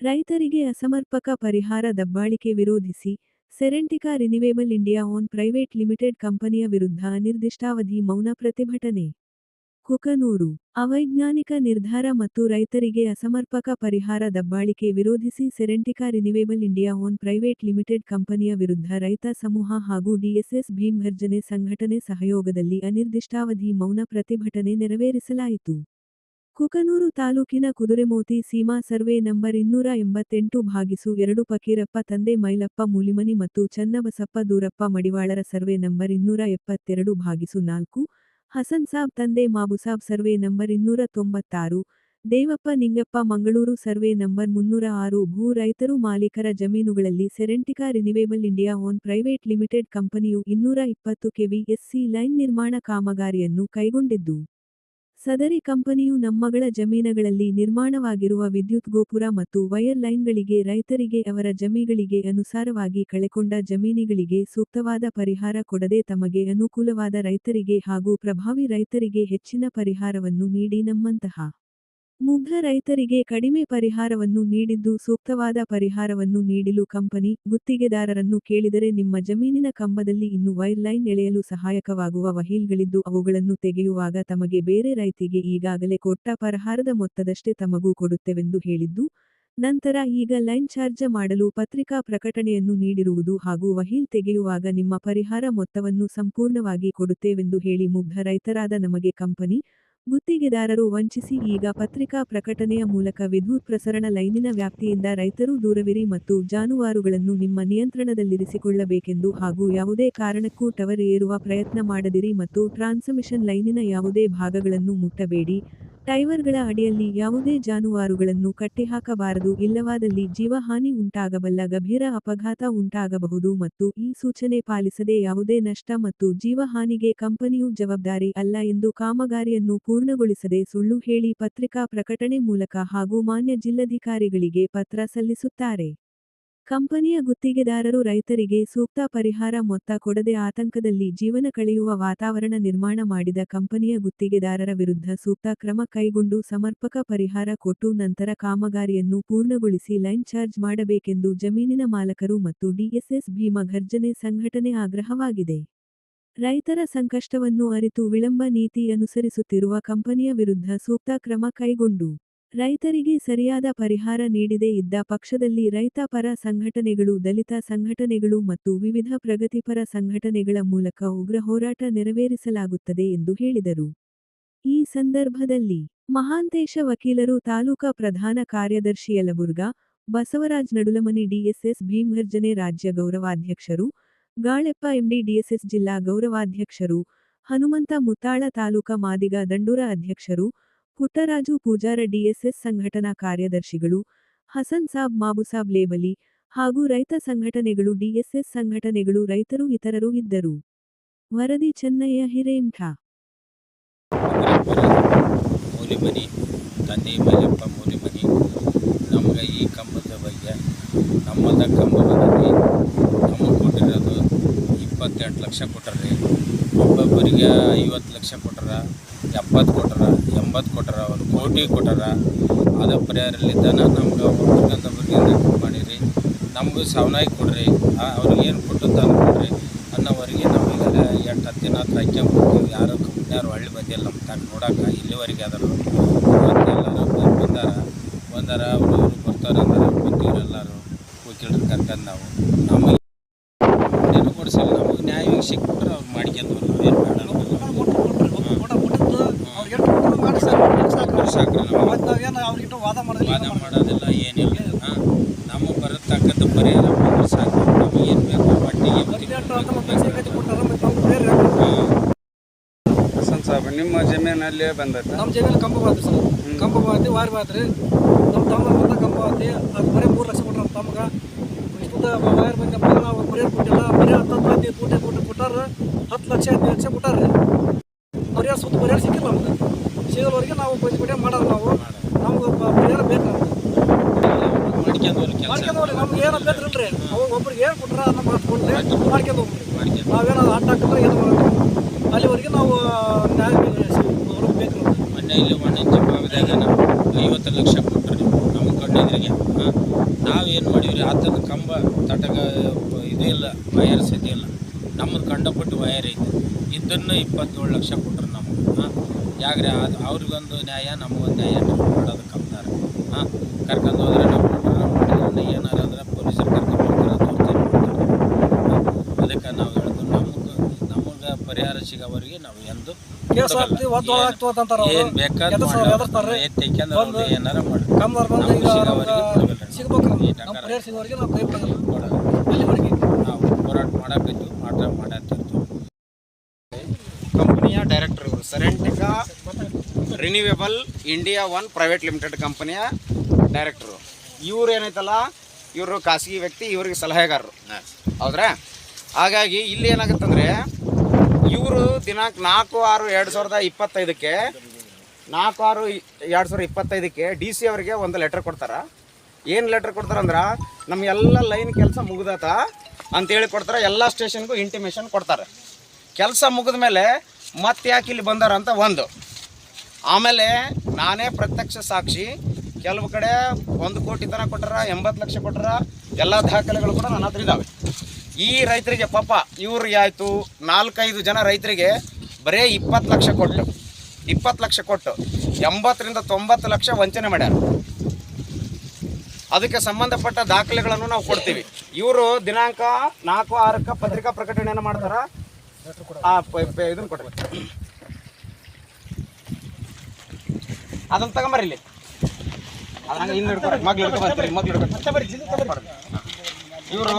ರೈತರಿಗೆ ಅಸಮರ್ಪಕ ಪರಿಹಾರ ದಬ್ಬಾಳಿಕೆ ವಿರೋಧಿಸಿ Serentica renewable India one private limited ಕಂಪನಿಯ ವಿರುದ್ಧ ಅನಿರ್ದಿಷ್ಟಾವಧಿ ಮೌನ ಪ್ರತಿಭಟನೆ. ಕುಕನೂರು. ಅವೈಜ್ಞಾನಿಕ ನಿರ್ಧಾರ ಮತ್ತು ರೈತರಿಗೆ ಅಸಮರ್ಪಕ ಪರಿಹಾರ ದಬ್ಬಾಳಿಕೆ ವಿರೋಧಿಸಿ Serentica renewable India one private limited ಕಂಪನಿಯ ವಿರುದ್ಧ ರೈತ ಸಮೂಹ ಹಾಗೂ ಡಿಎಸ್ಎಸ್ ಭೀಮ್ ಭರ್ಜನೆ ಸಂಘಟನೆ ಸಹಯೋಗದಲ್ಲಿ ಅನಿರ್ದಿಷ್ಟಾವಧಿ ಮೌನ ಪ್ರತಿಭಟನೆ ನೆರವೇರಿಸಲಾಯಿತು. ಕುಕನೂರು ತಾಲೂಕಿನ ಕುದುರೆಮೋತಿ ಸೀಮಾ ಸರ್ವೆ ನಂಬರ್ ಇನ್ನೂರ ಎಂಬತ್ತೆಂಟು ಭಾಗಿಸು ಎರಡು ಫಕೀರಪ್ಪ ತಂದೆ ಮೈಲಪ್ಪ ಮೂಲಿಮನಿ ಮತ್ತು ಚನ್ನಬಸಪ್ಪ ದೂರಪ್ಪ ಮಡಿವಾಳರ ಸರ್ವೆ ನಂಬರ್ ಇನ್ನೂರ ಎಪ್ಪತ್ತೆರಡು ಭಾಗಿಸು ನಾಲ್ಕು. ಹಸನ್ ಸಾಬ್ ತಂದೆ ಮಾಬುಸಾಬ್ ಸರ್ವೆ ನಂಬರ್ ಇನ್ನೂರ ತೊಂಬತ್ತಾರು. ದೇವಪ್ಪ ನಿಂಗಪ್ಪ ಮಂಗಳೂರು ಸರ್ವೆ ನಂಬರ್ ಮುನ್ನೂರ ಆರು. ಭೂ ರೈತರು ಮಾಲೀಕರ ಜಮೀನುಗಳಲ್ಲಿ Serentica renewable India one private limited ಕಂಪನಿಯು ಇನ್ನೂರ ಇಪ್ಪತ್ತು ಕೆವಿ ಎಸ್ಸಿ ಲೈನ್ ನಿರ್ಮಾಣ ಕಾಮಗಾರಿಯನ್ನು ಕೈಗೊಂಡಿದ್ದು. ಸದರಿ ಕಂಪನಿಯು ನಮ್ಮಗಳ ಜಮೀನಗಳಲ್ಲಿ ನಿರ್ಮಾಣವಾಗಿರುವ ವಿದ್ಯುತ್ ಗೋಪುರ ಮತ್ತು ವೈರ್ ಲೈನ್ಗಳಿಗೆ ರೈತರಿಗೆ ಅವರ ಜಮೀಗಳಿಗೆ ಅನುಸಾರವಾಗಿ ಕಳೆಕೊಂಡ ಜಮೀನಿಗಳಿಗೆ ಸೂಕ್ತವಾದ ಪರಿಹಾರ ಕೊಡದೆ ತಮಗೆ ಅನುಕೂಲವಾದ ರೈತರಿಗೆ ಹಾಗೂ ಪ್ರಭಾವಿ ರೈತರಿಗೆ ಹೆಚ್ಚಿನ ಪರಿಹಾರವನ್ನು ನೀಡಿ ನಮ್ಮಂತಹ ಮುಗ್ಧ ರೈತರಿಗೆ ಕಡಿಮೆ ಪರಿಹಾರವನ್ನು ನೀಡಿದ್ದು ಸೂಕ್ತವಾದ ಪರಿಹಾರವನ್ನು ನೀಡಿಲು ಕಂಪನಿ, ಗುತ್ತಿಗೆದಾರರನ್ನು ಕೇಳಿದರೆ ನಿಮ್ಮ ಜಮೀನಿನ ಕಂಬದಲ್ಲಿ ಇನ್ನು ವೈರ್ ಲೈನ್ ಎಳೆಯಲು ಸಹಾಯಕವಾಗುವ ವಹೀಲ್ಗಳಿದ್ದು ಅವುಗಳನ್ನು ತೆಗೆಯುವಾಗ ತಮಗೆ ಬೇರೆ ರೈತಿಗೆ ಈಗಾಗಲೇ ಕೊಟ್ಟ ಪರಿಹಾರದ ಮೊತ್ತದಷ್ಟೇ ತಮಗೂ ಕೊಡುತ್ತೆವೆಂದು ಹೇಳಿದ್ದು, ನಂತರ ಈಗ ಲೈನ್ ಚಾರ್ಜ ಮಾಡಲು ಪತ್ರಿಕಾ ಪ್ರಕಟಣೆಯನ್ನು ನೀಡಿರುವುದು ಹಾಗೂ ವಹೀಲ್ ತೆಗೆಯುವಾಗ ನಿಮ್ಮ ಪರಿಹಾರ ಮೊತ್ತವನ್ನು ಸಂಪೂರ್ಣವಾಗಿ ಕೊಡುತ್ತೇವೆಂದು ಹೇಳಿ ಮುಗ್ಧ ರೈತರಾದ ನಮಗೆ ಕಂಪನಿ ಗುತ್ತಿಗೆದಾರರು ವಂಚಿಸಿ ಈಗ ಪತ್ರಿಕಾ ಪ್ರಕಟಣೆಯ ಮೂಲಕ ವಿದ್ಯುತ್ ಪ್ರಸರಣ ಲೈನಿನ ವ್ಯಾಪ್ತಿಯಿಂದ ರೈತರು ದೂರವಿರಿ ಮತ್ತು ಜಾನುವಾರುಗಳನ್ನು ನಿಮ್ಮ ನಿಯಂತ್ರಣದಲ್ಲಿರಿಸಿಕೊಳ್ಳಬೇಕೆಂದು ಹಾಗೂ ಯಾವುದೇ ಕಾರಣಕ್ಕೂ ಟವರ್ ಏರುವ ಪ್ರಯತ್ನ ಮಾಡದಿರಿ ಮತ್ತು ಟ್ರಾನ್ಸ್ಮಿಷನ್ ಲೈನಿನ ಯಾವುದೇ ಭಾಗಗಳನ್ನು ಮುಟ್ಟಬೇಡಿ. ಟೈವರ್ಗಳ ಅಡಿಯಲ್ಲಿ ಯಾವುದೇ ಜಾನುವಾರುಗಳನ್ನು ಕಟ್ಟಿಹಾಕಬಾರದು, ಇಲ್ಲವಾದಲ್ಲಿ ಜೀವಹಾನಿ ಉಂಟಾಗಬಲ್ಲ ಗಭೀರ ಅಪಘಾತ ಉಂಟಾಗಬಹುದು ಮತ್ತು ಈ ಸೂಚನೆ ಪಾಲಿಸದೆ ಯಾವುದೇ ನಷ್ಟ ಮತ್ತು ಜೀವಹಾನಿಗೆ ಕಂಪನಿಯು ಜವಾಬ್ದಾರಿ ಅಲ್ಲ ಎಂದು ಕಾಮಗಾರಿಯನ್ನು ಪೂರ್ಣಗೊಳಿಸದೆ ಸುಳ್ಳು ಹೇಳಿ ಪತ್ರಿಕಾ ಪ್ರಕಟಣೆ ಮೂಲಕ ಹಾಗೂ ಮಾನ್ಯ ಜಿಲ್ಲಾಧಿಕಾರಿಗಳಿಗೆ ಪತ್ರ ಸಲ್ಲಿಸುತ್ತಾರೆ. ಕಂಪನಿಯ ಗುತ್ತಿಗೆದಾರರು ರೈತರಿಗೆ ಸೂಕ್ತ ಪರಿಹಾರ ಮೊತ್ತ ಕೊಡದೆ ಆತಂಕದಲ್ಲಿ ಜೀವನ ಕಳೆಯುವ ವಾತಾವರಣ ನಿರ್ಮಾಣ ಮಾಡಿದ ಕಂಪನಿಯ ಗುತ್ತಿಗೆದಾರರ ವಿರುದ್ಧ ಸೂಕ್ತ ಕ್ರಮ ಕೈಗೊಂಡು ಸಮರ್ಪಕ ಪರಿಹಾರ ಕೊಟ್ಟು ನಂತರ ಕಾಮಗಾರಿಯನ್ನು ಪೂರ್ಣಗೊಳಿಸಿ ಲೈನ್ ಚಾರ್ಜ್ ಮಾಡಬೇಕೆಂದು ಜಮೀನಿನ ಮಾಲಕರು ಮತ್ತು ಡಿಎಸ್ಎಸ್ ಭೀಮ ಘರ್ಜನೆ ಸಂಘಟನೆ ಆಗ್ರಹವಾಗಿದೆ. ರೈತರ ಸಂಕಷ್ಟವನ್ನು ಅರಿತು ವಿಳಂಬ ನೀತಿ ಅನುಸರಿಸುತ್ತಿರುವ ಕಂಪನಿಯ ವಿರುದ್ಧ ಸೂಕ್ತ ಕ್ರಮ ಕೈಗೊಂಡು ರೈತರಿಗೆ ಸರಿಯಾದ ಪರಿಹಾರ ನೀಡಿದೆ ಇದ್ದ ಪಕ್ಷದಲ್ಲಿ ರೈತ ಪರ ಸಂಘಟನೆಗಳು, ದಲಿತ ಸಂಘಟನೆಗಳು ಮತ್ತು ವಿವಿಧ ಪ್ರಗತಿಪರ ಸಂಘಟನೆಗಳ ಮೂಲಕ ಉಗ್ರ ಹೋರಾಟ ನೆರವೇರಿಸಲಾಗುತ್ತದೆ ಎಂದು ಹೇಳಿದರು. ಈ ಸಂದರ್ಭದಲ್ಲಿ ಮಹಾಂತೇಶ ವಕೀಲರು ತಾಲೂಕಾ ಪ್ರಧಾನ ಕಾರ್ಯದರ್ಶಿ ಯಲಬುರ್ಗ, ಬಸವರಾಜ್ ನಡುಲಮನಿ ಡಿಎಸ್ಎಸ್ ಭೀಮ್ಗರ್ಜನೆ ರಾಜ್ಯ ಗೌರವಾಧ್ಯಕ್ಷರು, ಗಾಳೆಪ್ಪ ಎಂಡಿ ಡಿಎಸ್ಎಸ್ ಜಿಲ್ಲಾ ಗೌರವಾಧ್ಯಕ್ಷರು, ಹನುಮಂತ ಮುತ್ತಾಳ ತಾಲೂಕಾ ಮಾದಿಗ ದಂಡೂರ ಅಧ್ಯಕ್ಷರು ಪುಟ್ಟರಾಜು ಪೂಜಾರ ಡಿಎಸ್ಎಸ್ ಸಂಘಟನಾ ಕಾರ್ಯದರ್ಶಿಗಳು, ಹಸನ್ ಸಾಬ್ ಮಾಬುಸಾಬ್ ಲೇಬಲಿ ಹಾಗೂ ರೈತ ಸಂಘಟನೆಗಳು, ಡಿಎಸ್ಎಸ್ ಸಂಘಟನೆಗಳು, ರೈತರು ಇತರರು ಇದ್ದರು. ವರದಿ ಚೆನ್ನಯ್ಯ ಹಿರೇಮಠ. ಮೂಲಿಮನಿ ತಂದೆ ಮೈಲಪ್ಪ ಮೂಲಿಮನಿ ನಮ್ಗೆ ಈ ಕಂಬದ ಬಗ್ಗೆ, ನಮ್ಮದ ಕಂಬದಲ್ಲಿ ನಮಗೆ ಕೊಟ್ಟಿರೋದು ಇಪ್ಪತ್ತೆಂಟು ಲಕ್ಷ ಕೊಟ್ಟರ್ರಿ ಒಬ್ಬೊಬ್ಬರಿಗೆ ಐವತ್ತು ಲಕ್ಷ ಕೊಟ್ಟರ ಎಪ್ಪತ್ತು ಕೊಟ್ಟರ ಎಂಬತ್ತು ಕೊಟ್ಟರ ಒಂದು ಕೋಟಿ ಕೊಟ್ಟರ ಅದ ಪರಿಹಾರಲಿದ್ದಾನ ನಮ್ಗೆ ಒಬ್ಬರಿಗಂತ ಬಗ್ಗೆ ಮಾಡಿರಿ. ನಮಗೂ ಸವನಾಗಿ ಕೊಡ್ರಿ. ಅವ್ರಿಗೆ ಏನು ಕೊಟ್ಟದ್ದು ಅದು ಕೊಡ್ರಿ ಅನ್ನೋವರೆಗೆ ನಾವೀಗ ಎಂಟು ಹತ್ತು ದಿನ ಹತ್ರ ಹಾಕ್ಯಂಬಿಡ್ತೀವಿ ಯಾರು ಕಂಪ್ನಿಯವ್ರು ಹಳ್ಳಿ ಬಂದಿಲ್ಲ ನಮ್ಮ ತಕ್ಕ ನೋಡೋಕೆ ಇಲ್ಲಿವರೆಗೆ ಅದರ ಎಲ್ಲರೂ ಬಂದಾರ ಬಂದಾರ ಅವರು ಬರ್ತಾರೆ ಅಂದ್ರೆ. ಬಂದೀವ್ರು ಎಲ್ಲರೂ ವಕೀಲರು ಕರ್ಕೊಂಡು ನಾವು ನಮಗೆ ಕೊಡಿಸಿಲ್ಲ. ನಮಗೆ ನ್ಯಾಯ ಸಿಕ್ಬಿಟ್ರೆ ಅವ್ರು ಮಾಡ್ಕೊಂಡು ನಾವೇನು ಬೇಡ ಸಾಕ್ರಿ ನಮಗೆ ವಾದ ಮಾಡೋದಿಲ್ಲ ಏನಿಲ್ಲ. ಹಾಂ ನಮಗೆ ಬರತಕ್ಕಂಥ ಪರಿಹಾರ ಮಾಡಿದ್ರೆ ಸಾಕು. ನಮಗೆ ಏನು ಬೇಕು ಮಟ್ಟಿಗೆ ಹಸನ್ ಸಾಹೇಬ್ ನಿಮ್ಮ ಜಮೀನಲ್ಲಿ ಬಂದೈತೆ ನಮ್ಮ ಜಮೀನು ಕಂಬ ಬಾತು ಸರ್. ಕಂಬ ಬಾತಿ ವಾರಿ ಬಾತ್ರಿ. ನಮ್ಮ ತಮ್ಮ ಬಂದ ಕಂಬ ಬಾತಿ ಅದು ಬರೀ ಮೂರು ಲಕ್ಷ ಕೊಟ್ಟರು ನಮ್ಮ ತಮ್ಗೆ. ಇಷ್ಟು ವಾಯರ್ ಬಂದಪ್ಪ ನಾವು ಪರಿಹಾರ ಕೊಟ್ಟಿಲ್ಲ. ಬರೀ ಹತ್ತು ಹತ್ತು ಹದಿನೈದು ಕೋಟಿ ಕೊಟ್ಟು ಕೊಟ್ಟಾರ ಹತ್ತು ಲಕ್ಷ ಹದಿನೈದು ಲಕ್ಷ ಕೊಟ್ಟಾರ. ಪರಿಹಾರ ಸುತ್ತ ಪರಿಹಾರ ಸಿಕ್ಕಿಲ್ಲ ನಮ್ಗೆ. ಸಿಗೋವರೆಗೆ ನಾವು ಪ್ರತಿಭಟನೆ ಮಾಡೋದು ನಾವು. ನಮ್ಗೆ ಪರಿಹಾರ ಬೇಕು ನಮ್ಗೆ. ಮಾಡ್ಕೊಂಡು ಕೆಲಸ. ಮಾಡ್ಕೊಂಡ್ರಿ ನಮ್ಗೆ ಏನು ಬೇಕ್ರಿಲ್ರಿ ಅವಾಗ ಒಬ್ರಿಗೆ ಏನು ಕೊಟ್ರೆ ನಮ್ಮ ಕೊಟ್ಟರೆ ಮಾಡ್ಕೊಂಡು ಹೋಗ್ರಿ ಮಾಡ್ಕೊಂಡು ನಾವೇನೋ ಅಡ್ಡ ಹಾಕಿದ್ರೆ ಏನು ಮಾಡೋದು. ಅಲ್ಲಿವರೆಗೆ ನಾವು ನ್ಯಾಯ ಬೇಕು ಮೊನ್ನೆ ಇಲ್ಲಿ ವಾಣಿಜ್ಯ ಭಾಗದಾಗ ನಾವು ಐವತ್ತು ಲಕ್ಷ ಕೊಟ್ಟರು ನಮ್ಮ ಕಣ್ಣೆದುರಿಗೆ ಹಾಂ ರೀ ಆತನ ಕಂಬ ತಟಕ ಇದು ಇಲ್ಲ ವಯರ್ ಸತಿ ಇಲ್ಲ. ನಮ್ಮದು ಕಂಡಪಟ್ಟು ವಯರ್ ಐತೆ. ಇದನ್ನು ಇಪ್ಪತ್ತೇಳು ಲಕ್ಷ ಹಾಂ ಯಾಕ್ರೆ? ಅದು ಅವ್ರಿಗೊಂದು ನ್ಯಾಯ ನಮಗೊಂದು ನ್ಯಾಯ ಮಾಡೋದು ಕಂಪ್ತಾರೆ ಹಾಂ? ಕರ್ಕೊಂಡು ಹೋದ್ರೆ ನಮ್ಮ ಏನಾರ ಅಂದ್ರೆ ಪೊಲೀಸರು ಕರ್ಕೊಂಡು ಬರ್ತಾರೆ ದೌರ್ಜನ್ಯ ಮಾಡ್ತಾರೆ ಅದಕ್ಕೆ ನಾವು ಹೇಳೋದು ನಮಗೆ ನಮಗೆ ಪರಿಹಾರ ಸಿಗೋವರೆಗೆ ನಾವು ಎಂದು ಏನು ಬೇಕಾದ್ರೆ. ಎತ್ತಿಕೊಂಡು ಏನಾರ ಮಾಡಿ. ಸಿಗೋವರೆಗೆ ಸಿಗ್ಬೇಕು ನಮ್ಮ ನಾವು ಹೋರಾಟ ಮಾಡಾಕೈತು ಮಾತ್ರ ಮಾಡತ್ತಿರ್ತೀವಿ ಕಂಪನಿಯ ಡೈರೆಕ್ಟರ್ ಇವರು Serentica renewable India one private limited ಕಂಪನಿಯ ಡೈರೆಕ್ಟ್ರು. ಇವ್ರು ಏನೈತಲ್ಲ ಇವರು ಖಾಸಗಿ ವ್ಯಕ್ತಿ ಇವರಿಗೆ ಸಲಹೆಗಾರರು. ಹೌದ್ರಾ? ಹಾಗಾಗಿ ಇಲ್ಲಿ ಏನಾಗುತ್ತಂದ್ರೆ ಇವರು ದಿನಾಂಕ ನಾಲ್ಕು ಆರು ಎರಡು ಸಾವಿರದ ಇಪ್ಪತ್ತೈದಕ್ಕೆ ನಾಲ್ಕು ಆರು ಎರಡು ಸಾವಿರದ ಇಪ್ಪತ್ತೈದಕ್ಕೆ ಡಿ ಸಿ ಅವರಿಗೆ ಒಂದು ಲೆಟರ್ ಕೊಡ್ತಾರೆ. ಏನು ಲೆಟರ್ ಕೊಡ್ತಾರಂದ್ರೆ ನಮಗೆಲ್ಲ ಲೈನ್ ಕೆಲಸ ಮುಗ್ದತ ಅಂತೇಳಿ ಕೊಡ್ತಾರೆ ಎಲ್ಲ ಸ್ಟೇಷನ್ಗೂ ಇಂಟಿಮೇಷನ್ ಕೊಡ್ತಾರೆ. ಕೆಲಸ ಮುಗಿದ ಮೇಲೆ ಮತ್ತೆ ಯಾಕೆ ಇಲ್ಲಿ ಬಂದಾರ ಅಂತ ಒಂದು. ಆಮೇಲೆ ನಾನೇ ಪ್ರತ್ಯಕ್ಷ ಸಾಕ್ಷಿ. ಕೆಲವು ಕಡೆ ಒಂದು ಕೋಟಿ ತನಕ ಕೊಟ್ಟರ, ಎಂಬತ್ತು ಲಕ್ಷ ಕೊಟ್ಟರ, ಎಲ್ಲ ದಾಖಲೆಗಳು ಕೂಡ ನನ್ನ ಹತ್ರ ಇದ್ದಾವೆ ಈ ರೈತರಿಗೆ ಪಾಪ ಇವ್ರಿಗೆ ಆಯಿತು ನಾಲ್ಕೈದು ಜನ ರೈತರಿಗೆ ಬರೇ ಇಪ್ಪತ್ತು ಲಕ್ಷ ಕೊಟ್ಟು, ಇಪ್ಪತ್ತು ಲಕ್ಷ ಕೊಟ್ಟು, ಎಂಬತ್ತರಿಂದ ತೊಂಬತ್ತು ಲಕ್ಷ ವಂಚನೆ ಮಾಡ್ಯಾರ. ಅದಕ್ಕೆ ಸಂಬಂಧಪಟ್ಟ ದಾಖಲೆಗಳನ್ನು ನಾವು ಕೊಡ್ತೀವಿ. ಇವರು ದಿನಾಂಕ ನಾಲ್ಕು, ಆರಕ್ಕೆ ಪತ್ರಿಕಾ ಪ್ರಕಟಣೆಯನ್ನು ಮಾಡ್ತಾರ. ಆ ಇದನ್ನ ಕೊಡ್ರಿ ಅದನ್ನ ತಗೊಂಬರ್ರಿ ಇಲ್ಲಿ. ಅದನ್ನ ಹಿಂದೆ ಹಿಡ್ಕೊಡ್ರಿ ಮಗ್ಳು ಮಗ್ಳು ಇವರು